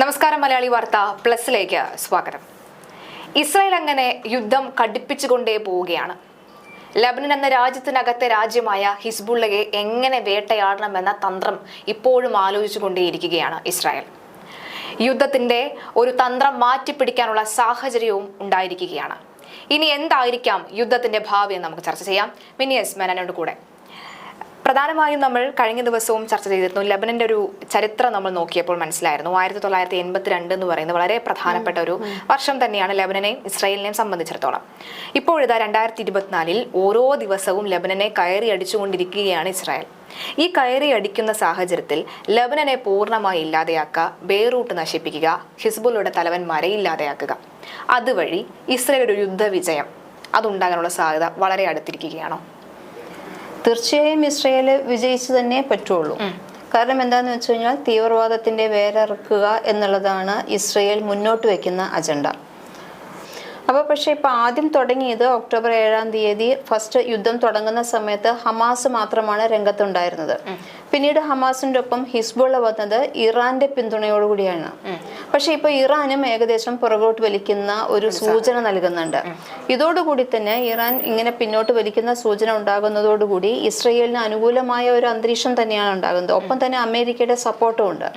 നമസ്കാരം മലയാളി വാർത്ത പ്ലസിലേക്ക് സ്വാഗതം. ഇസ്രായേൽ അങ്ങനെ യുദ്ധം കടുപ്പിച്ചുകൊണ്ടേ പോവുകയാണ്. ലബനൻ എന്ന രാജ്യത്തിനകത്തെ രാജ്യമായ ഹിസ്ബുള്ളയെ എങ്ങനെ വേട്ടയാടണമെന്ന തന്ത്രം ഇപ്പോഴും ആലോചിച്ചുകൊണ്ടേയിരിക്കുകയാണ് ഇസ്രായേൽ. യുദ്ധത്തിന്റെ ഒരു തന്ത്രം മാറ്റിപ്പിടിക്കാനുള്ള സാഹചര്യവും ഉണ്ടായിരിക്കുകയാണ്. ഇനി എന്തായിരിക്കാം യുദ്ധത്തിന്റെ ഭാവി എന്ന് നമുക്ക് ചർച്ച ചെയ്യാം. മിനിയസ് മേനോട് കൂടെ. പ്രധാനമായും നമ്മൾ കഴിഞ്ഞ ദിവസവും ചർച്ച ചെയ്തിരുന്നു ലബനന്റെ ഒരു ചരിത്രം നമ്മൾ നോക്കിയപ്പോൾ മനസ്സിലായിരുന്നു. ആയിരത്തി തൊള്ളായിരത്തി എൺപത്തിരണ്ട് എന്ന് പറയുന്നത് വളരെ പ്രധാനപ്പെട്ട ഒരു വർഷം തന്നെയാണ് ലബനനെയും ഇസ്രായേലിനെയും സംബന്ധിച്ചിടത്തോളം. ഇപ്പോഴിതാ രണ്ടായിരത്തി ഇരുപത്തിനാലിൽ ഓരോ ദിവസവും ലബനനെ കയറി അടിച്ചുകൊണ്ടിരിക്കുകയാണ് ഇസ്രായേൽ. ഈ കയറി അടിക്കുന്ന സാഹചര്യത്തിൽ ലബനനെ പൂർണമായി ഇല്ലാതെയാക്കുക ബെയ്റൂട്ട് നശിപ്പിക്കുക ഹിസ്ബുലയുടെ തലവന്മാരെ ഇല്ലാതെയാക്കുക. അതുവഴി ഇസ്രായേൽ ഒരു യുദ്ധവിജയം. അതുണ്ടാകാനുള്ള സാധ്യത വളരെ അടുത്തിരിക്കുകയാണോ. തീർച്ചയായും ഇസ്രയേൽ വിജയിച്ചു തന്നെ പറ്റുള്ളൂ. കാരണം എന്താന്ന് വെച്ച് കഴിഞ്ഞാൽ തീവ്രവാദത്തിന്റെ വേരറുക്കുക എന്നുള്ളതാണ് ഇസ്രയേൽ മുന്നോട്ട് വെക്കുന്ന അജണ്ട. അപ്പോൾ പക്ഷേ ഇപ്പോൾ ആദ്യം തുടങ്ങിയത് ഒക്ടോബർ ഏഴാം തീയതി ഫസ്റ്റ് യുദ്ധം തുടങ്ങുന്ന സമയത്ത് ഹമാസ് മാത്രമാണ് രംഗത്തുണ്ടായിരുന്നത്. പിന്നീട് ഹമാസിന്റെ ഒപ്പം ഹിസ്ബുള്ള വന്നത് ഇറാന്റെ പിന്തുണയോടുകൂടിയാണ് പക്ഷേ ഇപ്പോൾ ഇറാനും ഏകദേശം പുറകോട്ട് വലിക്കുന്ന ഒരു സൂചന നൽകുന്നുണ്ട്. ഇതോടുകൂടി തന്നെ ഇറാൻ ഇങ്ങനെ പിന്നോട്ട് വലിക്കുന്ന സൂചന ഉണ്ടാകുന്നതോടുകൂടി ഇസ്രയേലിന് അനുകൂലമായ ഒരു അന്തരീക്ഷം തന്നെയാണ് ഉണ്ടാകുന്നത്. ഒപ്പം തന്നെ അമേരിക്കയുടെ സപ്പോർട്ടും ഉണ്ട്.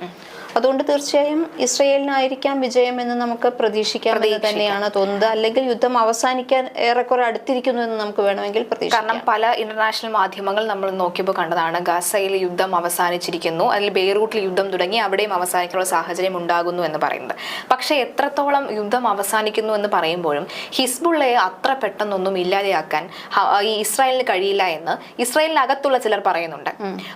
അതുകൊണ്ട് തീർച്ചയായും ഇസ്രയേലിനായിരിക്കാം വിജയം എന്ന് നമുക്ക് പ്രതീക്ഷിക്കാമെന്ന് തന്നെയാണ് തോന്നുന്നത്. അല്ലെങ്കിൽ യുദ്ധം അവസാനിക്കാൻ ഏറെക്കുറെ അടുത്തിരിക്കുന്നു എന്ന് നമുക്ക് വേണമെങ്കിൽ പ്രതീക്ഷിക്കാം. കാരണം പല ഇന്റർനാഷണൽ മാധ്യമങ്ങൾ നമ്മൾ നോക്കിയപ്പോൾ കണ്ടതാണ് ഗസയിൽ യുദ്ധം അവസാനിച്ചിരിക്കുന്നു. അതിൽ ബെയ്റൂട്ടിൽ യുദ്ധം തുടങ്ങി അവിടെയും അവസാനിക്കാനുള്ള സാഹചര്യം ഉണ്ടാകുന്നു എന്ന് പറയുന്നത്. പക്ഷേ എത്രത്തോളം യുദ്ധം അവസാനിക്കുന്നു എന്ന് പറയുമ്പോഴും ഹിസ്ബുള്ളയെ അത്ര പെട്ടെന്നൊന്നും ഇല്ലാതെയാക്കാൻ ഈ ഇസ്രായേലിന് കഴിയില്ല എന്ന് ഇസ്രായേലിനകത്തുള്ള ചിലർ പറയുന്നുണ്ട്.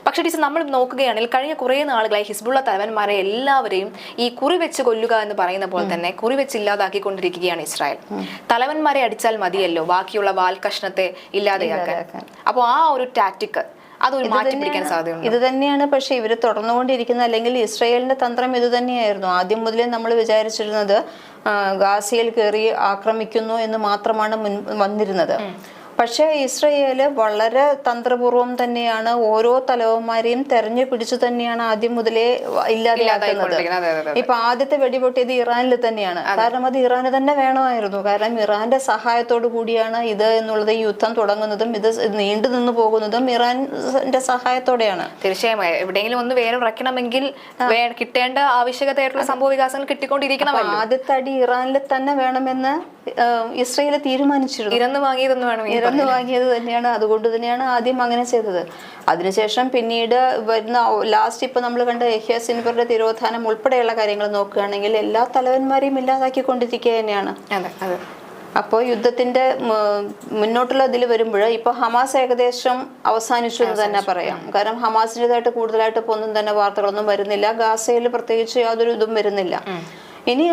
പക്ഷേ ടീച്ചർ നമ്മൾ നോക്കുകയാണെങ്കിൽ കഴിഞ്ഞ കുറേ നാളുകളായി ഹിസ്ബുള്ള തലവന്മാരെ എല്ലാവരെയും ഈ കുറി വെച്ച് കൊല്ലുക എന്ന് പറയുന്ന പോലെ തന്നെ കുറി വെച്ച് ഇല്ലാതാക്കിക്കൊണ്ടിരിക്കുകയാണ് ഇസ്രായേൽ. തലവന്മാരെ അടിച്ചാൽ മതിയല്ലോ ബാക്കിയുള്ള വാൽകഷ്ണത്തെ ഇല്ലാതെയാക്കാൻ. അപ്പോൾ ആ ഒരു ടാറ്റിക് അതൊരു മാറ്റി പിടിക്കാൻ സാധ്യതയുണ്ട്. ഇത് തന്നെയാണ് പക്ഷെ ഇവർ തുടർന്നുകൊണ്ടിരിക്കുന്ന അല്ലെങ്കിൽ ഇസ്രയേലിന്റെ തന്ത്രം ഇത് തന്നെയായിരുന്നു. ആദ്യം മുതലേ നമ്മൾ വിചാരിച്ചിരുന്നത് ഗാസയിൽ കയറി ആക്രമിക്കുന്നു എന്ന് മാത്രമാണ് മുൻ വന്നിരുന്നത്. പക്ഷേ ഇസ്രയേൽ വളരെ തന്ത്രപൂർവം തന്നെയാണ് ഓരോ തലവന്മാരെയും തെരഞ്ഞു പിടിച്ചു തന്നെയാണ് ആദ്യം മുതലേ ഇല്ലാതെയാക്കുന്നത്. ഇപ്പൊ ആദ്യത്തെ വെടിപൊട്ടിയത് ഇറാനിൽ തന്നെയാണ്. കാരണം അത് ഇറാന് തന്നെ വേണമായിരുന്നു. കാരണം ഇറാന്റെ സഹായത്തോടു കൂടിയാണ് ഇത് എന്നുള്ളത് ഈ യുദ്ധം തുടങ്ങുന്നതും ഇത് നീണ്ടു നിന്ന് പോകുന്നതും ഇറാന്റെ സഹായത്തോടെയാണ്. തീർച്ചയായും. എവിടെയെങ്കിലും ഒന്ന് വേറെ ഉറക്കണമെങ്കിൽ കിട്ടേണ്ട ആവശ്യകതയായിട്ടുള്ള സംഭവ വികാസങ്ങൾ കിട്ടിക്കൊണ്ടിരിക്കണം ആദ്യത്തെ അടി ഇറാനിൽ തന്നെ വേണമെന്ന് ഇസ്രയേൽ തീരുമാനിച്ചിരുന്നു. ഇരന്ന് വാങ്ങിയതെന്ന് വേണം ഇറന്നു വാങ്ങിയത് തന്നെയാണ് അതുകൊണ്ട് തന്നെയാണ് ആദ്യം അങ്ങനെ ചെയ്തത്. അതിനുശേഷം പിന്നീട് വരുന്ന ലാസ്റ്റ് ഇപ്പൊ നമ്മൾ കണ്ട യഹ്യ സിൻവറുടെ തിരോധാനം ഉൾപ്പെടെയുള്ള കാര്യങ്ങൾ നോക്കുകയാണെങ്കിൽ എല്ലാ തലവന്മാരെയും ഇല്ലാതാക്കിക്കൊണ്ടിരിക്കുക തന്നെയാണ്. അതെ അതെ. അപ്പോൾ യുദ്ധത്തിന്റെ മുന്നോട്ടുള്ള ഇതിൽ വരുമ്പോൾ ഇപ്പോൾ ഹമാസ് ഏകദേശം അവസാനിച്ചു എന്ന് തന്നെ പറയാം. കാരണം ഹമാസിന്റെതായിട്ട് കൂടുതലായിട്ട് ഇപ്പോൾ ഒന്നും തന്നെ വാർത്തകളൊന്നും വരുന്നില്ല. ഗാസയിൽ പ്രത്യേകിച്ച് യാതൊരു ഇതും വരുന്നില്ല. ഇനി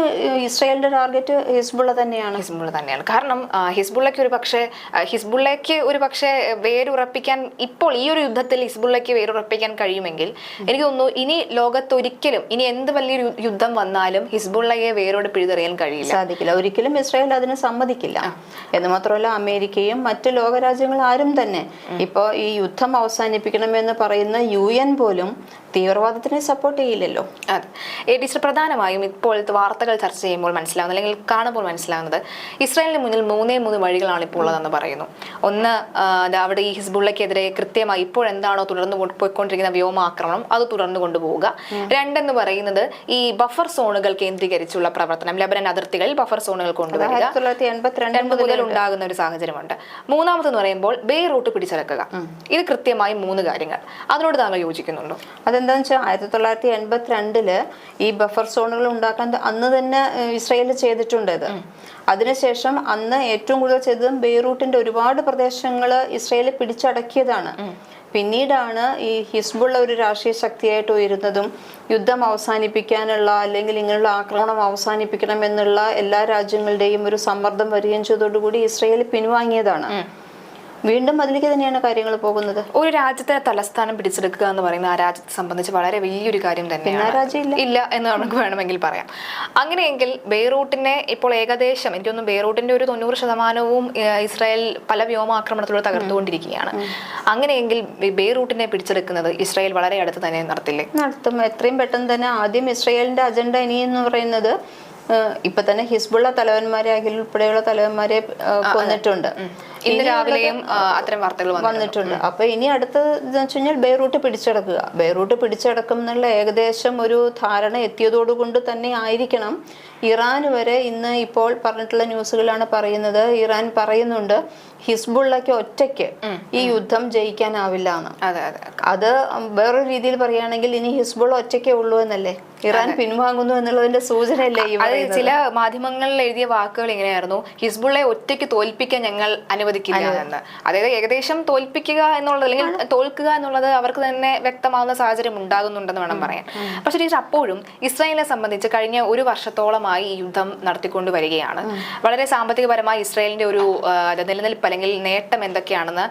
ഇസ്രായേലിന്റെ ടാർഗറ്റ് ഹിസ്ബുള്ള തന്നെയാണ്. ഹിസ്ബുള്ള തന്നെയാണ്. കാരണം ഹിസ്ബുള്ളക്ക് ഹിസ്ബുള്ളയ്ക്ക് ഒരു പക്ഷേ ഹിസ്ബുള്ളയ്ക്ക് ഒരു പക്ഷേ വേരുറപ്പിക്കാൻ ഇപ്പോൾ ഈ ഒരു യുദ്ധത്തിൽ ഹിസ്ബുള്ളയ്ക്ക് വേരുറപ്പിക്കാൻ കഴിയുമെങ്കിൽ എനിക്ക് തോന്നുന്നു ഇനി ലോകത്ത് ഒരിക്കലും ഇനി എന്ത് വലിയൊരു യുദ്ധം വന്നാലും ഹിസ്ബുള്ളയെ വേരോട് പിഴുതെറിയാൻ കഴിയില്ല. സാധിക്കില്ല. ഒരിക്കലും ഇസ്രായേൽ അതിന് സമ്മതിക്കില്ല. എന്ന് മാത്രമല്ല അമേരിക്കയും മറ്റ് ലോകരാജ്യങ്ങളും ആരും തന്നെ ഇപ്പോൾ ഈ യുദ്ധം അവസാനിപ്പിക്കണമെന്ന് പറയുന്ന യു എൻ പോലും തീവ്രവാദത്തിനെ സപ്പോർട്ട് ചെയ്യില്ലല്ലോ. അതെ. ഏ ടീച്ചർ പ്രധാനമായും ഇപ്പോഴത്തെ വാർത്തകൾ ചർച്ച ചെയ്യുമ്പോൾ മനസ്സിലാവുന്നത് അല്ലെങ്കിൽ കാണുമ്പോൾ മനസ്സിലാവുന്നത് ഇസ്രായേലിന് മുന്നിൽ മൂന്നേ മൂന്ന് വഴികളാണ് ഇപ്പോൾ ഉള്ളതെന്ന് പറയുന്നു. ഒന്ന് അവിടെ ഈ ഹിസ്ബുള്ളക്കെതിരെ കൃത്യമായി ഇപ്പോൾ എന്താണോ തുടർന്ന് പോയിക്കൊണ്ടിരിക്കുന്ന വ്യോമാക്രമണം അത് തുടർന്ന് കൊണ്ടുപോവുക. രണ്ടെന്ന് പറയുന്നത് ഈ ബഫർ സോണുകൾ കേന്ദ്രീകരിച്ചുള്ള പ്രവർത്തനം ലബനൻ അതിർത്തികളിൽ ബഫർ സോണുകൾ കൊണ്ടുവരിക. മുതൽ ഉണ്ടാകുന്ന ഒരു സാഹചര്യമുണ്ട്. മൂന്നാമതെന്ന് പറയുമ്പോൾ ബേ റൂട്ട് പിടിച്ചെടുക്കുക ഇത് കൃത്യമായി മൂന്ന് കാര്യങ്ങൾ. അതിനോട് താങ്കൾ യോജിക്കുന്നുണ്ടോ? അതെന്താന്ന് വെച്ചാൽ ആയിരത്തി തൊള്ളായിരത്തി എൺപത്തി രണ്ടിൽ ഈ ബഫർ സോണുകൾ ഉണ്ടാക്കാൻ അന്ന് തന്നെ ഇസ്രയേൽ ചെയ്തിട്ടുണ്ട് ഇത്. അതിനുശേഷം അന്ന് ഏറ്റവും കൂടുതൽ ചെയ്തതും ബെയ്റൂട്ടിന്റെ ഒരുപാട് പ്രദേശങ്ങൾ ഇസ്രയേൽ പിടിച്ചടക്കിയതാണ്. പിന്നീടാണ് ഈ ഹിസ്ബുള്ള ഒരു രാഷ്ട്രീയ ശക്തിയായിട്ട് ഉയരുന്നതും യുദ്ധം അവസാനിപ്പിക്കാനുള്ള അല്ലെങ്കിൽ ഇങ്ങനെയുള്ള ആക്രമണം അവസാനിപ്പിക്കണം എന്നുള്ള എല്ലാ രാജ്യങ്ങളുടെയും ഒരു സമ്മർദ്ദം വരികയും ചെയ്തതോടുകൂടി ഇസ്രയേൽ പിൻവാങ്ങിയതാണ്. വീണ്ടും അതിലേക്ക് തന്നെയാണ് കാര്യങ്ങൾ പോകുന്നത്. ഒരു രാജ്യത്തെ തലസ്ഥാനം പിടിച്ചെടുക്കുക എന്ന് പറയുന്നത് ആ രാജ്യത്തെ സംബന്ധിച്ച് വളരെ വലിയൊരു കാര്യം തന്നെയാണ്. ഇല്ല. എന്ന് നമുക്ക് വേണമെങ്കിൽ പറയാം. അങ്ങനെയെങ്കിൽ ബെയ്റൂട്ടിനെ ഇപ്പോൾ ഏകദേശം എനിക്കൊന്നും ബെയ്റൂട്ടിന്റെ ഒരു തൊണ്ണൂറ് ശതമാനവും ഇസ്രായേൽ പല വ്യോമാക്രമണത്തിലൂടെ തകർത്തുകൊണ്ടിരിക്കുകയാണ്. അങ്ങനെയെങ്കിൽ ബെയ്റൂട്ടിനെ പിടിച്ചെടുക്കുന്നത് ഇസ്രായേൽ വളരെ അടുത്ത് തന്നെ നടത്തില്ലേ? നടത്തും. എത്രയും പെട്ടെന്ന് തന്നെ ആദ്യം ഇസ്രായേലിന്റെ അജണ്ട ഇനി എന്ന് പറയുന്നത് ഇപ്പൊ തന്നെ ഹിസ്ബുള്ള തലവന്മാരെ അഖിൽ ഉൾപ്പെടെയുള്ള തലവന്മാരെ കൊന്നിട്ടുണ്ട്. ഇന്ന് രാവിലെയും അത്തരം വാർത്തകൾ വന്നിട്ടുണ്ട്. അപ്പൊ ഇനി അടുത്തത് എന്ന് വെച്ച് കഴിഞ്ഞാൽ ബെയ്റൂട്ട് പിടിച്ചടക്കുക. ബെയ്റൂട്ട് പിടിച്ചടക്കും എന്നുള്ള ഏകദേശം ഒരു ധാരണ എത്തിയതോടുകൊണ്ട് തന്നെ ആയിരിക്കണം. ഇറാൻ വരെ ഇന്ന് ഇപ്പോൾ പറഞ്ഞിട്ടുള്ള ന്യൂസുകളാണ് പറയുന്നത്. ഇറാൻ പറയുന്നുണ്ട് ഹിസ്ബുള്ളക്ക് ഒറ്റയ്ക്ക് ഈ യുദ്ധം ജയിക്കാനാവില്ല എന്ന്. അതെ അതെ അത്. വേറൊരു രീതിയിൽ പറയുകയാണെങ്കിൽ ഇനി ഹിസ്ബുൾ ഒറ്റയ്ക്കേ ഉള്ളൂ എന്നല്ലേ? ഇറാൻ പിൻവാങ്ങുന്നു എന്നുള്ളതിന്റെ സൂചനയല്ലേ അല്ലേ അത് ചില മാധ്യമങ്ങളിൽ എഴുതിയ വാക്കുകൾ ഇങ്ങനെയായിരുന്നു. ഹിസ്ബുള്ളെ ഒറ്റയ്ക്ക് തോൽപ്പിക്കാൻ ഞങ്ങൾ അനുവദിക്കില്ല എന്ന്. അതായത് ഏകദേശം തോൽപ്പിക്കുക എന്നുള്ളത് അല്ലെങ്കിൽ തോൽക്കുക എന്നുള്ളത് അവർക്ക് തന്നെ വ്യക്തമാവുന്ന സാഹചര്യം ഉണ്ടാകുന്നുണ്ടെന്ന് വേണം പറയാൻ. പക്ഷെ ടീച്ചർ അപ്പോഴും ഇസ്രായേലിനെ സംബന്ധിച്ച് കഴിഞ്ഞ ഒരു വർഷത്തോളമായി ഈ യുദ്ധം നടത്തിക്കൊണ്ട് വരികയാണ് വളരെ സാമ്പത്തികപരമായി ഇസ്രായേലിന്റെ ഒരു ആ, അത് അല്ലെങ്കിൽ നേട്ടം എന്തൊക്കെയാണെന്ന്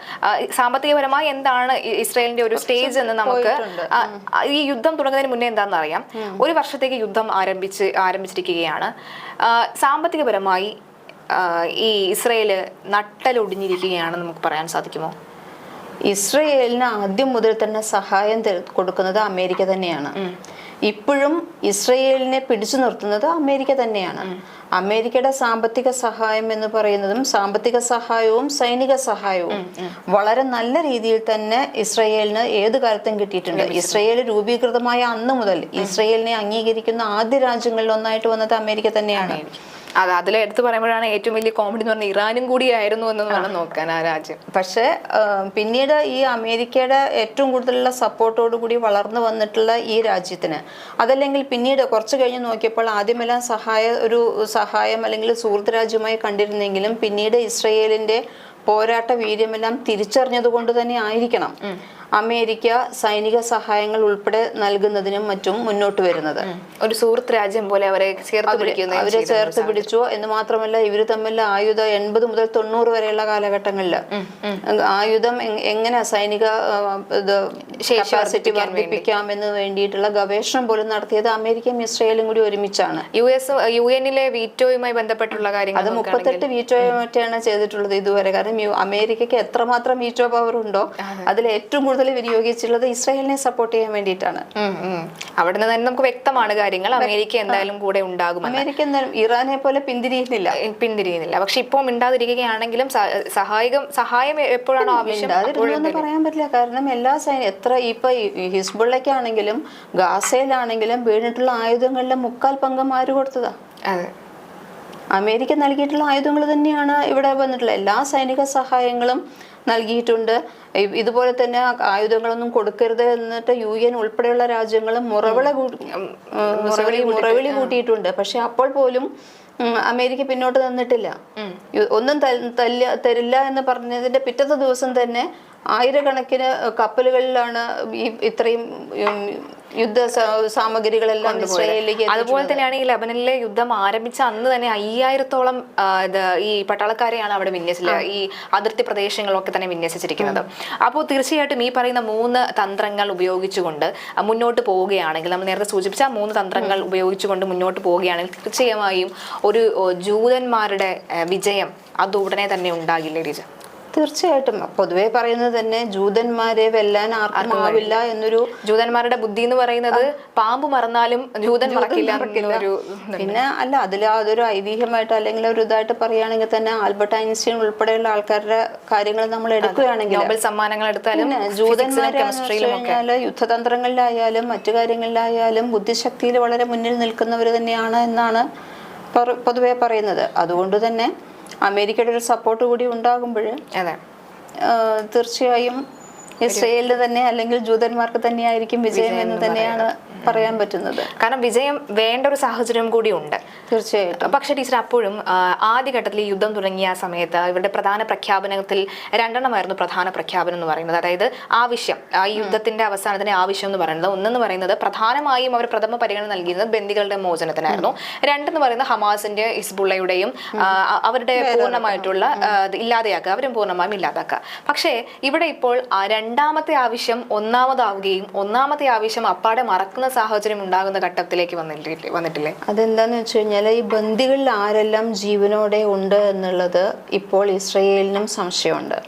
സാമ്പത്തികപരമായി എന്താണ് ഇസ്രയേലിന്റെ ഒരു സ്റ്റേജ് എന്ന് നമുക്ക് ഈ യുദ്ധം തുടങ്ങുന്നതിന് മുന്നേ എന്താണെന്ന് അറിയാം ഒരു വർഷത്തേക്ക് യുദ്ധം ആരംഭിച്ച് ആരംഭിച്ചിരിക്കുകയാണ്. സാമ്പത്തികപരമായി ഈ ഇസ്രയേൽ നട്ടലൊടിഞ്ഞിരിക്കുകയാണ് നമുക്ക് പറയാൻ സാധിക്കുമോ? ഇസ്രയേലിന് ആദ്യം മുതൽ തന്നെ സഹായം കൊടുക്കുന്നത് അമേരിക്ക തന്നെയാണ്. ഇപ്പോഴും ഇസ്രയേലിനെ പിടിച്ചു നിർത്തുന്നത് അമേരിക്ക തന്നെയാണ്. അമേരിക്കയുടെ സാമ്പത്തിക സഹായം എന്ന് പറയുന്നതും സാമ്പത്തിക സഹായവും സൈനിക സഹായവും വളരെ നല്ല രീതിയിൽ തന്നെ ഇസ്രയേലിന് ഏത് കാലത്തും കിട്ടിയിട്ടുണ്ട്. ഇസ്രയേൽ രൂപീകൃതമായ അന്ന് മുതൽ ഇസ്രയേലിനെ അംഗീകരിക്കുന്ന ആദ്യ രാജ്യങ്ങളിൽ ഒന്നായിട്ട് വന്നത് അമേരിക്ക തന്നെയാണ്. അത് അതിൽ എടുത്തു പറയുമ്പോഴാണ് ഏറ്റവും വലിയ കോമഡി എന്ന് പറഞ്ഞാൽ ഇറാനും കൂടിയായിരുന്നു എന്ന് വേണം നോക്കാൻ ആ രാജ്യം. പക്ഷേ പിന്നീട് ഈ അമേരിക്കയുടെ ഏറ്റവും കൂടുതലുള്ള സപ്പോർട്ടോടു കൂടി വളർന്നു വന്നിട്ടുള്ള ഈ രാജ്യത്തിന് അതല്ലെങ്കിൽ പിന്നീട് കുറച്ച് കഴിഞ്ഞ് നോക്കിയപ്പോൾ ആദ്യമെല്ലാം സഹായ ഒരു സഹായം അല്ലെങ്കിൽ സുഹൃത്ത് രാജ്യമായി കണ്ടിരുന്നെങ്കിലും പിന്നീട് ഇസ്രയേലിന്റെ പോരാട്ട വീര്യമെല്ലാം തിരിച്ചറിഞ്ഞതുകൊണ്ട് തന്നെ ആയിരിക്കണം. അമേരിക്ക സൈനിക സഹായങ്ങൾ ഉൾപ്പെടെ നൽകുന്നതിനും മറ്റും മുന്നോട്ട് വരുന്നത്. ഒരു സുഹൃത്ത് രാജ്യം പോലെ അവരെ ചേർത്ത് അവരെ ചേർത്ത് പിടിച്ചു എന്ന് മാത്രമല്ല ഇവർ തമ്മിൽ ആയുധ എൺപത് മുതൽ തൊണ്ണൂറ് വരെയുള്ള കാലഘട്ടങ്ങളിൽ ആയുധം എങ്ങനെ സൈനിക ശേഷി കപ്പാസിറ്റി വർദ്ധിപ്പിക്കാം എന്ന് വേണ്ടിയിട്ടുള്ള ഗവേഷണം പോലും നടത്തിയത് അമേരിക്കയും ഇസ്രയേലും കൂടി ഒരുമിച്ചാണ്. യു എസ് യു എനിലെ വീറ്റോയുമായി ബന്ധപ്പെട്ടുള്ള കാര്യങ്ങൾ അത് മുപ്പത്തെട്ട് വീറ്റോയുമായിട്ടാണ് ചെയ്തിട്ടുള്ളത് ഇതുവരെ. കാരണം അമേരിക്കയ്ക്ക് എത്രമാത്രം വീറ്റോ പവർ ഉണ്ടോ അതിൽ ഏറ്റവും കൂടുതൽ വിനിയോഗിച്ചിട്ടുള്ളത് ഇസ്രായേലിനെ സപ്പോർട്ട് ചെയ്യാൻ വേണ്ടിയിട്ടാണ്. അവിടെ നിന്ന് തന്നെ നമുക്ക് വ്യക്തമാണ് കാര്യങ്ങൾ. അമേരിക്ക എന്തായാലും കൂടെ ഉണ്ടാകും അമേരിക്ക എന്തായാലും ഇറാനെ പോലെ പിന്തിരിയുന്നില്ല. പിന്തിരിയുന്നില്ല. പക്ഷെ ഇപ്പോൾ മിണ്ടാതിരിക്കുകയാണെങ്കിലും സഹായകം സഹായം എപ്പോഴാണോ ആവശ്യം പറയാൻ പറ്റില്ല. കാരണം എല്ലാ സൈന്യം എത്ര ഇപ്പൊ ഹിസ്ബുള്ളക്കാണെങ്കിലും ഗാസയിലാണെങ്കിലും വീണിട്ടുള്ള ആയുധങ്ങളിലെ മുക്കാൽ പങ്കം ആര് കൊടുത്തതാ. അതെ. അമേരിക്ക നൽകിയിട്ടുള്ള ആയുധങ്ങൾ തന്നെയാണ് ഇവിടെ വന്നിട്ടുള്ള എല്ലാ സൈനിക സഹായങ്ങളും നൽകിയിട്ടുണ്ട്. ഇതുപോലെ തന്നെ ആയുധങ്ങളൊന്നും കൊടുക്കരുത് എന്നിട്ട് യു എൻ ഉൾപ്പെടെയുള്ള രാജ്യങ്ങൾ മുറവിള മുറവിളി മുറവിളി കൂട്ടിയിട്ടുണ്ട്. പക്ഷെ അപ്പോൾ പോലും അമേരിക്ക പിന്നോട്ട് തന്നിട്ടില്ല ഒന്നും തരില്ല എന്ന് പറഞ്ഞതിന്റെ പിറ്റത്തെ ദിവസം തന്നെ ആയിരക്കണക്കിന് കപ്പലുകളിലാണ് ഈ ഇത്രയും യുദ്ധ സാമഗ്രികളെല്ലാം ഇസ്രായേലിലേക്ക് അതുപോലെ തന്നെയാണ് ഈ ലബനനിലെ യുദ്ധം ആരംഭിച്ച അന്ന് തന്നെ അയ്യായിരത്തോളം ഈ പട്ടാളക്കാരെയാണ് അവിടെ വിന്യസിച്ചത്. ഈ അതിർത്തി പ്രദേശങ്ങളൊക്കെ തന്നെ വിന്യസിച്ചിരിക്കുന്നത്. അപ്പോൾ തീർച്ചയായിട്ടും ഈ പറയുന്ന മൂന്ന് തന്ത്രങ്ങൾ ഉപയോഗിച്ചുകൊണ്ട് മുന്നോട്ട് പോവുകയാണെങ്കിൽ നമ്മൾ നേരത്തെ സൂചിപ്പിച്ച ആ മൂന്ന് തന്ത്രങ്ങൾ ഉപയോഗിച്ചുകൊണ്ട് മുന്നോട്ട് പോവുകയാണെങ്കിൽ തീർച്ചയായും ഒരു ജൂതന്മാരുടെ വിജയം അത് ഉടനെ തന്നെ ഉണ്ടാകില്ലേ ടീച്ചർ തീർച്ചയായിട്ടും. പൊതുവേ പറയുന്നത് തന്നെ ജൂതന്മാരെ വെല്ലാൻ ആർക്കും ആവില്ല എന്നൊരു ജൂതന്മാരുടെ ബുദ്ധി എന്ന് പറയുന്നത് പാമ്പ് മറന്നാലും ജൂതൻ മറക്കില്ല പിന്നെ അല്ല അതിൽ അതൊരു ഐതിഹ്യമായിട്ട് അല്ലെങ്കിൽ ഒരു ഇതായിട്ട് പറയുകയാണെങ്കിൽ തന്നെ ആൽബർട്ട് ഐൻസ്റ്റീൻ ഉൾപ്പെടെയുള്ള ആൾക്കാരുടെ കാര്യങ്ങൾ നമ്മൾ എടുക്കുകയാണെങ്കിൽ നോബൽ സമ്മാനങ്ങൾ എടുത്താലും ജൂതന്മാരെ യുദ്ധതന്ത്രങ്ങളിലായാലും മറ്റു കാര്യങ്ങളിലായാലും ബുദ്ധിശക്തിയിൽ വളരെ മുന്നിൽ നിൽക്കുന്നവർ തന്നെയാണ് എന്നാണ് പൊതുവെ പറയുന്നത്. അതുകൊണ്ട് തന്നെ അമേരിക്കയുടെ ഒരു സപ്പോർട്ട് കൂടി ഉണ്ടാകുമ്പോൾ തീർച്ചയായും ഇസ്രയേലിന് തന്നെ അല്ലെങ്കിൽ ജൂതന്മാർക്ക് തന്നെയായിരിക്കും വിജയം എന്ന് തന്നെയാണ് പറയാൻ പറ്റുന്നത്. കാരണം വിജയം വേണ്ട ഒരു സാഹചര്യം കൂടി ഉണ്ട്. തീർച്ചയായിട്ടും. പക്ഷെ ടീച്ചർ അപ്പോഴും ആ, ആദ്യഘട്ടത്തിൽ ഈ യുദ്ധം തുടങ്ങിയ സമയത്ത് ഇവരുടെ പ്രധാന പ്രഖ്യാപനത്തിൽ രണ്ടെണ്ണമായിരുന്നു പ്രധാന പ്രഖ്യാപനം എന്ന് പറയുന്നത്. അതായത് ആവശ്യം ആ ഈ യുദ്ധത്തിന്റെ അവസാനത്തിന് ആവശ്യം എന്ന് പറയുന്നത്. ഒന്നെന്ന് പറയുന്നത് പ്രധാനമായും അവർ പ്രഥമ പരിഗണന നൽകിയിരുന്നത് ബന്ദികളുടെ മോചനത്തിനായിരുന്നു. രണ്ടെന്ന് പറയുന്നത് ഹമാസിന്റെ ഇസ്ബുള്ളയുടെയും അവരുടെ പൂർണമായിട്ടുള്ള ആ, ഇല്ലാതെയാക്കുക. അവരും പൂർണമായും ഇല്ലാതാക്കുക. പക്ഷേ ഇവിടെ ഇപ്പോൾ രണ്ടാമത്തെ ആവശ്യം ഒന്നാമതാവുകയും ഒന്നാമത്തെ ആവശ്യം അപ്പാടെ മറക്കുന്ന സാഹചര്യം ഉണ്ടാകുന്ന ഘട്ടത്തിലേക്ക് വന്നിട്ടില്ലേ വന്നിട്ടില്ലേ? അതെന്താന്ന് വെച്ച് കഴിഞ്ഞാൽ ഈ ബന്ദികളിൽ ആരെല്ലാം ജീവനോടെ ഉണ്ട് എന്നുള്ളത് ഇപ്പോൾ ഇസ്രയേലിനും സംശയമുണ്ട്.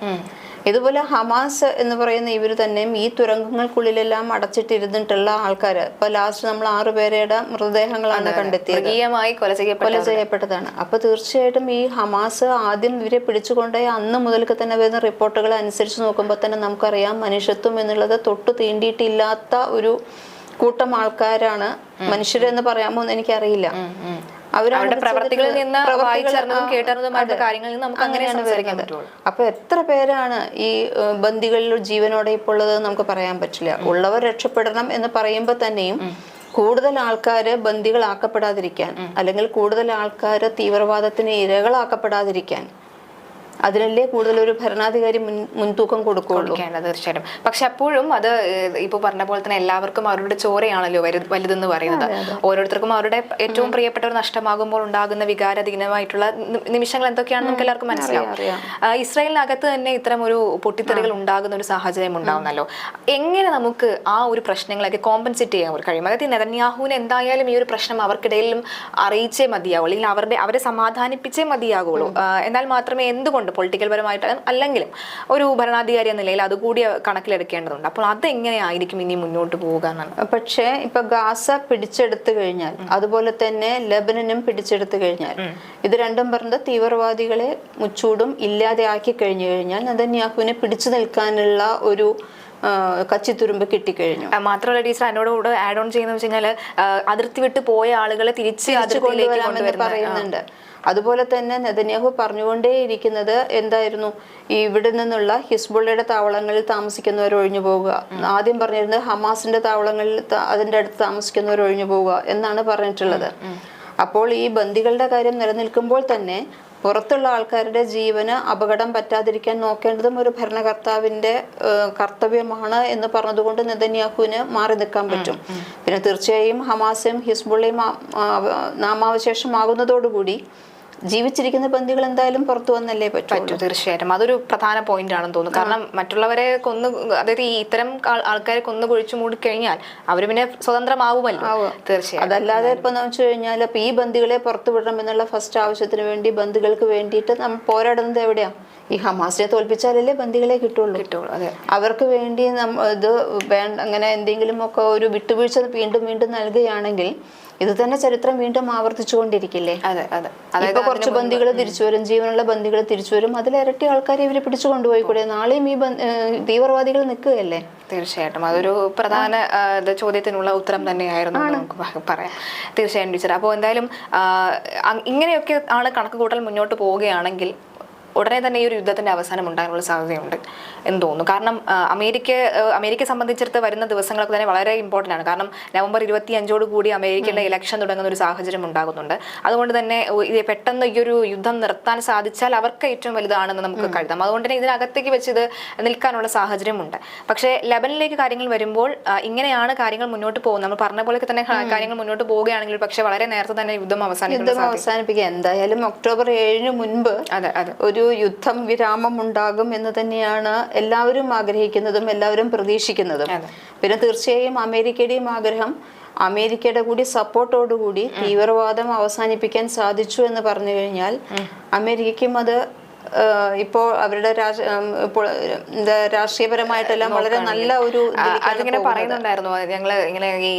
ഇതുപോലെ ഹമാസ് എന്ന് പറയുന്ന ഇവർ തന്നെയും ഈ തുരങ്കങ്ങൾക്കുള്ളിലെല്ലാം അടച്ചിട്ടിരുന്നിട്ടുള്ള ആൾക്കാർ ഇപ്പൊ ലാസ്റ്റ് നമ്മൾ ആറു പേരുടെ മൃതദേഹങ്ങളാണ് കണ്ടെത്തിയത്. കൊല ചെയ്യപ്പെട്ട ചെയ്യപ്പെട്ടതാണ്. അപ്പൊ തീർച്ചയായിട്ടും ഈ ഹമാസ് ആദ്യം ഇവരെ പിടിച്ചുകൊണ്ട് അന്ന് മുതൽക്ക് തന്നെ വരുന്ന റിപ്പോർട്ടുകൾ അനുസരിച്ച് നോക്കുമ്പോൾ തന്നെ നമുക്കറിയാം മനുഷ്യത്വം എന്നുള്ളത് തൊട്ടു തീണ്ടിയിട്ടില്ലാത്ത ഒരു കൂട്ടം ആൾക്കാരാണ് മനുഷ്യരെന്ന് പറയാമോ എന്ന് എനിക്കറിയില്ല. അവരവരുടെ അവരുടെ പ്രവർത്തികളിൽ നിന്ന് വായിച്ചറിഞ്ഞതും കാര്യങ്ങളിൽ നിന്ന് നമുക്ക് അങ്ങനെയാണ് വരുന്നത്. അപ്പൊ എത്ര പേരാണ് ഈ ബന്ദികളിൽ ജീവനോടെ ഇപ്പോൾ ഉള്ളത് നമുക്ക് പറയാൻ പറ്റില്ല. ഉള്ളവർ രക്ഷപ്പെടണം എന്ന് പറയുമ്പോൾ തന്നെയും കൂടുതൽ ആൾക്കാര് ബന്ദികളാക്കപ്പെടാതിരിക്കാൻ അല്ലെങ്കിൽ കൂടുതൽ ആൾക്കാര് തീവ്രവാദത്തിന് ഇരകളാക്കപ്പെടാതിരിക്കാൻ അതിനല്ലേ കൂടുതൽ ഒരു ഭരണാധികാരി മുൻ മുൻതൂക്കം കൊടുക്കുകയുള്ളൂ തീർച്ചയായിട്ടും. പക്ഷെ അപ്പോഴും അത് ഇപ്പൊ പറഞ്ഞ പോലെ തന്നെ എല്ലാവർക്കും അവരുടെ ചോരയാണല്ലോ വലുതെന്ന് പറയുന്നത്. ഓരോരുത്തർക്കും അവരുടെ ഏറ്റവും പ്രിയപ്പെട്ടവർ നഷ്ടമാകുമ്പോൾ ഉണ്ടാകുന്ന വികാരധീനമായിട്ടുള്ള നിമിഷങ്ങൾ എന്തൊക്കെയാണെന്ന് നമുക്ക് എല്ലാവർക്കും മനസ്സിലാവും. ഇസ്രായേലിനകത്ത് തന്നെ ഇത്തരം ഒരു പൊട്ടിത്തെറികൾ ഉണ്ടാകുന്ന ഒരു സാഹചര്യം ഉണ്ടാവുന്നല്ലോ. എങ്ങനെ നമുക്ക് ആ ഒരു പ്രശ്നങ്ങളൊക്കെ കോമ്പൻസേറ്റ് ചെയ്യാൻ കഴിയും? അതായത് നെതന്യാഹുവിന് എന്തായാലും ഈ ഒരു പ്രശ്നം അവർക്കിടയിലും അറിയിച്ചേ മതിയാവുള്ളൂ. അല്ലെങ്കിൽ അവരുടെ അവരെ സമാധാനിപ്പിച്ചേ മതിയാകുള്ളൂ. എന്നാൽ മാത്രമേ എന്തുകൊണ്ട് പൊളിറ്റിക്കൽ പരമായിട്ട് അല്ലെങ്കിലും ഒരു ഭരണാധികാരി എന്ന നിലയിൽ അതുകൂടി കണക്കിലെടുക്കേണ്ടതുണ്ട്. അപ്പോൾ അതെങ്ങനെയായിരിക്കും ഇനി മുന്നോട്ട് പോവുക എന്നാണ് പക്ഷേ ഇപ്പൊ ഗാസ പിടിച്ചെടുത്തു കഴിഞ്ഞാൽ അതുപോലെ തന്നെ ലബനനും പിടിച്ചെടുത്തു കഴിഞ്ഞാൽ ഇത് രണ്ടും പറഞ്ഞ തീവ്രവാദികളെ മുച്ചൂടും ഇല്ലാതെ ആക്കി കഴിഞ്ഞു കഴിഞ്ഞാൽ നദന്യാഹുവിനെ പിടിച്ചു നിൽക്കാനുള്ള ഒരു കച്ചി തുരുമ്പ് കിട്ടിക്കഴിഞ്ഞു. മാത്രമല്ല ടീച്ചർ എന്നോട് കൂടെ ആഡ് ഓൺ ചെയ്യുന്ന വെച്ച് കഴിഞ്ഞാൽ അതിർത്തി വിട്ട് പോയ ആളുകളെ തിരിച്ച് അതിർത്തിയിലേക്ക് പറയുന്നുണ്ട്. അതുപോലെ തന്നെ നെതന്യാഹു പറഞ്ഞുകൊണ്ടേയിരിക്കുന്നത് എന്തായിരുന്നു? ഈ ഇവിടെ നിന്നുള്ള ഹിസ്ബുള്ളയുടെ താവളങ്ങളിൽ താമസിക്കുന്നവർ ഒഴിഞ്ഞു പോവുക. ആദ്യം പറഞ്ഞിരുന്നത് ഹമാസിന്റെ താവളങ്ങളിൽ അതിന്റെ അടുത്ത് താമസിക്കുന്നവർ ഒഴിഞ്ഞു പോവുക എന്നാണ് പറഞ്ഞിട്ടുള്ളത്. അപ്പോൾ ഈ ബന്ദികളുടെ കാര്യം നിലനിൽക്കുമ്പോൾ തന്നെ പുറത്തുള്ള ആൾക്കാരുടെ ജീവന് അപകടം പറ്റാതിരിക്കാൻ നോക്കേണ്ടതും ഒരു ഭരണകർത്താവിന്റെ കർത്തവ്യമാണ് എന്ന് പറഞ്ഞതുകൊണ്ട് നെതന്യാഹുവിന് മാറി നിൽക്കാൻ പറ്റും. പിന്നെ തീർച്ചയായും ഹമാസയും ഹിസ്ബുള്ളയും നാമാവശേഷമാകുന്നതോടുകൂടി ജീവിച്ചിരിക്കുന്ന ബന്ധികൾ എന്തായാലും പുറത്തു വന്നല്ലേ പറ്റൂ. തീർച്ചയായിട്ടും. അതൊരു പ്രധാന പോയിന്റ് ആണെന്ന് തോന്നുന്നു. കാരണം മറ്റുള്ളവരെ കൊന്ന് അതായത് ഈ ഇത്തരം ആൾക്കാരെ കൊന്നു കുഴിച്ചു മൂടി കഴിഞ്ഞാൽ അവർ പിന്നെ സ്വതന്ത്രമാവുമല്ലോ. തീർച്ചയായും അതല്ലാതെ ഇപ്പൊ എന്ന് വെച്ച് കഴിഞ്ഞാൽ അപ്പൊ ഈ ബന്ധികളെ പുറത്തുവിടണം എന്നുള്ള ഫസ്റ്റ് ആവശ്യത്തിന് വേണ്ടി ബന്ധുക്കൾക്ക് വേണ്ടിയിട്ട് നമ്മൾ പോരാടുന്നത് എവിടെയാ? ഈ ഹമാസിനെ തോൽപ്പിച്ചാലല്ലേ ബന്ദികളെ കിട്ടുള്ളൂ? കിട്ടുള്ളൂ അതെ. അവർക്ക് വേണ്ടി നമ്മ ഇത് വേണ്ട അങ്ങനെ എന്തെങ്കിലും ഒക്കെ ഒരു വിട്ടുവീഴ്ച വീണ്ടും വീണ്ടും നൽകുകയാണെങ്കിൽ ഇത് തന്നെ ചരിത്രം വീണ്ടും ആവർത്തിച്ചുകൊണ്ടിരിക്കില്ലേ? അതെ അതെ. അതായത് കുറച്ച് ബന്ദികൾ തിരിച്ചു വരും ജീവനുള്ള ബന്ദികൾ തിരിച്ചു വരും അതിലിരട്ടി ആൾക്കാരെ ഇവരെ പിടിച്ചു കൊണ്ടുപോയി കൂടെ. നാളെയും ഈ തീവ്രവാദികൾ നിൽക്കുകയല്ലേ? തീർച്ചയായിട്ടും. അതൊരു പ്രധാന ചോദ്യത്തിനുള്ള ഉത്തരം തന്നെയായിരുന്നു നമുക്ക് പറയാം. തീർച്ചയായും ടീച്ചർ. അപ്പോൾ എന്തായാലും ഇങ്ങനെയൊക്കെ ആണ് കണക്ക് കൂട്ടൽ മുന്നോട്ട് പോവുകയാണെങ്കിൽ ഉടനെ തന്നെ ഈ ഒരു യുദ്ധത്തിന്റെ അവസാനം ഉണ്ടാകാനുള്ള സാധ്യതയുണ്ട് എന്ന് തോന്നുന്നു. കാരണം അമേരിക്ക അമേരിക്ക അമേരിക്കയെ സംബന്ധിച്ചിടത്ത് വരുന്ന ദിവസങ്ങളൊക്കെ തന്നെ വളരെ ഇമ്പോർട്ടന്റ് ആണ്. കാരണം നവംബർ ഇരുപത്തി അഞ്ചോട് കൂടി അമേരിക്കയുടെ ഇലക്ഷൻ തുടങ്ങുന്ന ഒരു സാഹചര്യം ഉണ്ടാകുന്നുണ്ട്. അതുകൊണ്ട് തന്നെ ഇത് പെട്ടെന്ന് ഈ ഒരു യുദ്ധം നിർത്താൻ സാധിച്ചാൽ അവർക്ക് ഏറ്റവും വലുതാണെന്ന് നമുക്ക് കരുതാം. അതുകൊണ്ട് തന്നെ ഇതിനകത്തേക്ക് വെച്ച് ഇത് നിൽക്കാനുള്ള സാഹചര്യമുണ്ട്. പക്ഷേ ലെബനിലേക്ക് കാര്യങ്ങൾ വരുമ്പോൾ ഇങ്ങനെയാണ് കാര്യങ്ങൾ മുന്നോട്ട് പോകുന്നത്. നമ്മൾ പറഞ്ഞ പോലെ തന്നെ കാര്യങ്ങൾ മുന്നോട്ട് പോവുകയാണെങ്കിൽ പക്ഷെ വളരെ നേരത്തെ തന്നെ യുദ്ധം അവസാനിപ്പിക്കുക. എന്തായാലും ഒക്ടോബർ ഏഴിന് മുൻപ് അതെ അതെ. ഒരു യുദ്ധം വിരാമം ഉണ്ടാകും എന്ന് തന്നെയാണ് എല്ലാവരും ആഗ്രഹിക്കുന്നതും എല്ലാവരും പ്രതീക്ഷിക്കുന്നതും. പിന്നെ തീർച്ചയായും അമേരിക്കയുടെയും ആഗ്രഹം അമേരിക്കയുടെ കൂടി സപ്പോർട്ടോടുകൂടി തീവ്രവാദം അവസാനിപ്പിക്കാൻ സാധിച്ചു എന്ന് പറഞ്ഞു കഴിഞ്ഞാൽ അമേരിക്കയ്ക്കും അത് ഇപ്പോൾ അവരുടെ രാജ രാഷ്ട്രീയപരമായിട്ടെല്ലാം വളരെ നല്ല ഒരു അതിങ്ങനെ പറയുന്നുണ്ടായിരുന്നു. ഞങ്ങൾ ഇങ്ങനെ ഈ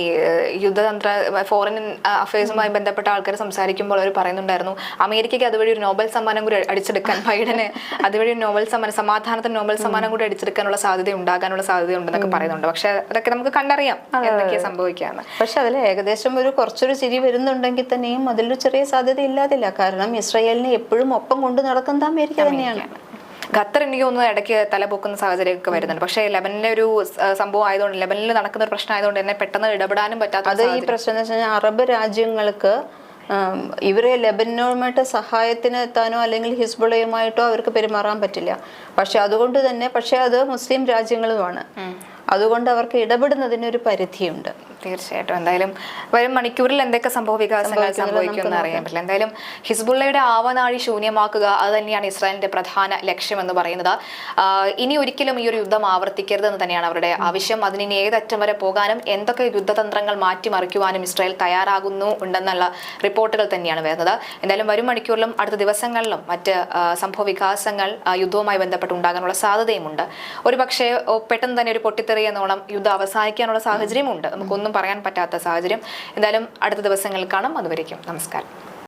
യുദ്ധതന്ത്ര ഫോറിൻ അഫയേഴ്സുമായി ബന്ധപ്പെട്ട ആൾക്കാർ സംസാരിക്കുമ്പോൾ അവർ പറയുന്നുണ്ടായിരുന്നു അമേരിക്കയ്ക്ക് അതുവഴി ഒരു നോബൽ സമ്മാനം കൂടി അടിച്ചെടുക്കാൻ ബൈഡന് അതുവഴി ഒരു നോബൽ സമ്മാനം സമാധാനത്തിന് നോബൽ സമ്മാനം കൂടി അടിച്ചെടുക്കാനുള്ള സാധ്യത ഉണ്ടാകാനുള്ള സാധ്യത ഉണ്ടെന്നൊക്കെ പറയുന്നുണ്ട്. പക്ഷെ അതൊക്കെ നമുക്ക് കണ്ടറിയാം എന്തൊക്കെയാ സംഭവിക്കാന്ന്. പക്ഷെ അതിൽ ഏകദേശം ഒരു കുറച്ചൊരു ചിരി വരുന്നുണ്ടെങ്കിൽ തന്നെയും അതിലൊരു ചെറിയ സാധ്യത ഇല്ലാതില്ല കാരണം ഇസ്രായേലിനെ എപ്പോഴും ഒപ്പം കൊണ്ടു നടക്കുന്നത് അമേരിക്ക തന്നെയാണ്. ഖത്തർ എനിക്ക് തോന്നുന്നു ഇടയ്ക്ക് തലപൊക്കുന്ന സാഹചര്യമൊക്കെ വരുന്നുണ്ട്. പക്ഷേ ലെബനിലെ ഒരു സംഭവം ആയതുകൊണ്ട് ലെബനിൽ നടക്കുന്ന ഒരു പ്രശ്നം ആയതുകൊണ്ട് തന്നെ പെട്ടെന്ന് ഇടപെടാനും പറ്റാത്ത അത് ഈ പ്രശ്നം എന്ന് വെച്ച് കഴിഞ്ഞാൽ അറബ് രാജ്യങ്ങൾക്ക് ഇവരെ ലെബനോമായിട്ട് സഹായത്തിന് എത്താനോ അല്ലെങ്കിൽ ഹിസ്ബുളയുമായിട്ടോ അവർക്ക് പെരുമാറാൻ പറ്റില്ല. പക്ഷെ അതുകൊണ്ട് തന്നെ പക്ഷെ അത് മുസ്ലിം രാജ്യങ്ങളുമാണ്. അതുകൊണ്ട് അവർക്ക് ഇടപെടുന്നതിന് ഒരു പരിധിയുണ്ട്. തീർച്ചയായിട്ടും. എന്തായാലും വരും മണിക്കൂറിൽ എന്തൊക്കെ സംഭവ വികാസങ്ങൾ സംഭവിക്കുമെന്ന് അറിയാൻ പറ്റില്ല. എന്തായാലും ഹിസ്ബുള്ളയുടെ ആവനാഴി ശൂന്യമാക്കുക അത് തന്നെയാണ് ഇസ്രായേലിന്റെ പ്രധാന ലക്ഷ്യമെന്ന് പറയുന്നത്. ഇനി ഒരിക്കലും ഈ ഒരു യുദ്ധം ആവർത്തിക്കരുതെന്ന് തന്നെയാണ് അവരുടെ ആവശ്യം. അതിന് ഇനി ഏതറ്റം വരെ പോകാനും എന്തൊക്കെ യുദ്ധതന്ത്രങ്ങൾ മാറ്റിമറിക്കുവാനും ഇസ്രായേൽ തയ്യാറാകുന്നു ഉണ്ടെന്നുള്ള റിപ്പോർട്ടുകൾ തന്നെയാണ് വരുന്നത്. എന്തായാലും വരും മണിക്കൂറിലും അടുത്ത ദിവസങ്ങളിലും മറ്റ് സംഭവ വികാസങ്ങൾ യുദ്ധവുമായി ബന്ധപ്പെട്ട് ഉണ്ടാകാനുള്ള സാധ്യതയുമുണ്ട്. ഒരു പക്ഷേ പെട്ടെന്ന് തന്നെ ഒരു പൊട്ടിത്തെറി എന്നോണം യുദ്ധം അവസാനിക്കാനുള്ള സാഹചര്യമുണ്ട്. നമുക്കൊന്നും പറയാൻ പറ്റാത്ത സാഹചര്യം. എന്തായാലും അടുത്ത ദിവസങ്ങളിൽ കാണാം. അതുവരേക്കും. നമസ്കാരം.